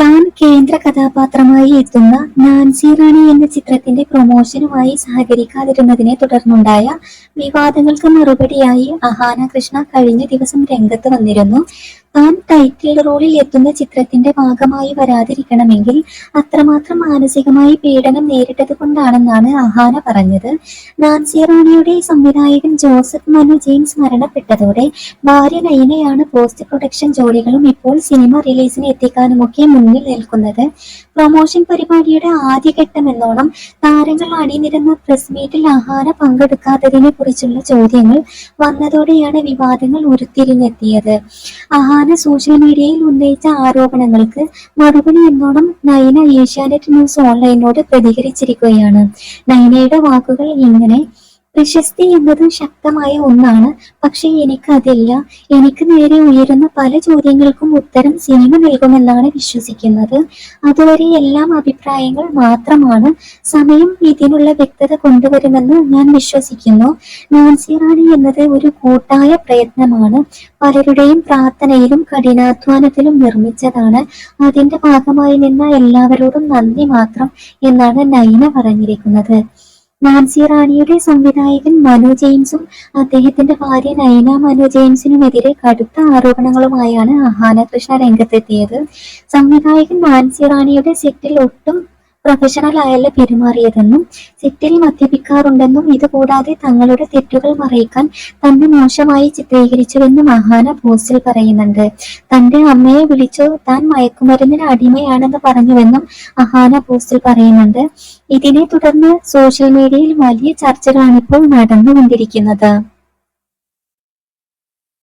താൻ കേന്ദ്ര കഥാപാത്രമായി എത്തുന്ന നാൻസി റാണി എന്ന ചിത്രത്തിന്റെ പ്രൊമോഷനുമായി സഹകരിക്കാതിരുന്നതിനെ തുടർന്നുണ്ടായ വിവാദങ്ങൾക്ക് മറുപടിയായി അഹാന കൃഷ്ണ കഴിഞ്ഞ ദിവസം രംഗത്ത് വന്നിരുന്നു. താൻ ടൈറ്റിൽ റോളിൽ എത്തുന്ന ചിത്രത്തിന്റെ ഭാഗമായി വരാതിരിക്കണമെങ്കിൽ അത്രമാത്രം മാനസികമായി പീഡനം നേരിട്ടത് കൊണ്ടാണെന്നാണ് അഹാന പറഞ്ഞത്. നാൻസി റാണിയുടെ സംവിധായകൻ ജോസഫ് മനു ജെയിംസ് മരണപ്പെട്ടതോടെ ഭാര്യ നയനയാണ് പോസ്റ്റ് പ്രൊഡക്ഷൻ ജോലികളും ഇപ്പോൾ സിനിമ റിലീസിന് എത്തിക്കാനുമൊക്കെ മുന്നിൽ നിൽക്കുന്നത്. പ്രൊമോഷൻ പരിപാടിയുടെ ആദ്യഘട്ടം എന്നോണം താരങ്ങൾ അണിനിരുന്ന പ്രസ് മീറ്റിൽ ആഹാരം പങ്കെടുക്കാത്തതിനെ കുറിച്ചുള്ള ചോദ്യങ്ങൾ വന്നതോടെയാണ് വിവാദങ്ങൾ ഉരുത്തിരിഞ്ഞെത്തിയത്. ആഹാര സോഷ്യൽ മീഡിയയിൽ ഉന്നയിച്ച ആരോപണങ്ങൾക്ക് മറുപടി എന്നോണം നയന ഏഷ്യാനെറ്റ് ന്യൂസ് ഓൺലൈനോട് പ്രതികരിച്ചിരിക്കുകയാണ്. നയനയുടെ വാക്കുകൾ ഇങ്ങനെ പ്രശസ്തി എന്നത് ശക്തമായ ഒന്നാണ്. പക്ഷെ എനിക്ക് അതില്ല എനിക്ക് നേരെ ഉയരുന്ന പല ചോദ്യങ്ങൾക്കും ഉത്തരം സിനിമ നൽകുമെന്നാണ് വിശ്വസിക്കുന്നത്. അതുവരെ എല്ലാം അഭിപ്രായങ്ങൾ മാത്രമാണ്. സമയം ഇതിനുള്ള വ്യക്തത കൊണ്ടുവരുമെന്ന് ഞാൻ വിശ്വസിക്കുന്നു. നാൻസി റാണി എന്നത് ഒരു കൂട്ടായ പ്രയത്നമാണ്. പലരുടെയും പ്രാർത്ഥനയിലും കഠിനാധ്വാനത്തിലും നിർമ്മിച്ചതാണ്. അതിന്റെ ഭാഗമായി നിന്ന എല്ലാവരോടും നന്ദി മാത്രം എന്നാണ് നൈന പറഞ്ഞിരിക്കുന്നത്. നാൻസി റാണിയുടെ സംവിധായകൻ മനു ജെയിംസും അദ്ദേഹത്തിന്റെ ഭാര്യ നയന മനു ജെയിംസിനുമെതിരെ കടുത്ത ആരോപണങ്ങളുമായാണ് അഹാന കൃഷ്ണ രംഗത്തെത്തിയത്. സംവിധായകൻ നാൻസി റാണിയുടെ സെറ്റിൽ ഒട്ടും പ്രൊഫഷണൽ ആയല്ല പെരുമാറിയതെന്നും സെറ്റിൽ മദ്യപിക്കാറുണ്ടെന്നും ഇതുകൂടാതെ തങ്ങളുടെ തെറ്റുകൾ മറയ്ക്കാൻ തന്നെ മോശമായി ചിത്രീകരിച്ചുവെന്നും മഹാന പോസ്റ്റിൽ പറയുന്നുണ്ട്. തന്റെ അമ്മയെ വിളിച്ചു താൻ മയക്കുമരുന്നിന് അടിമയാണെന്ന് പറഞ്ഞുവെന്നും അഹാന പോസ്റ്റിൽ പറയുന്നുണ്ട്. ഇതിനെ തുടർന്ന് സോഷ്യൽ മീഡിയയിൽ വലിയ ചർച്ചകളാണ് ഇപ്പോൾ നടന്നുകൊണ്ടിരിക്കുന്നത്.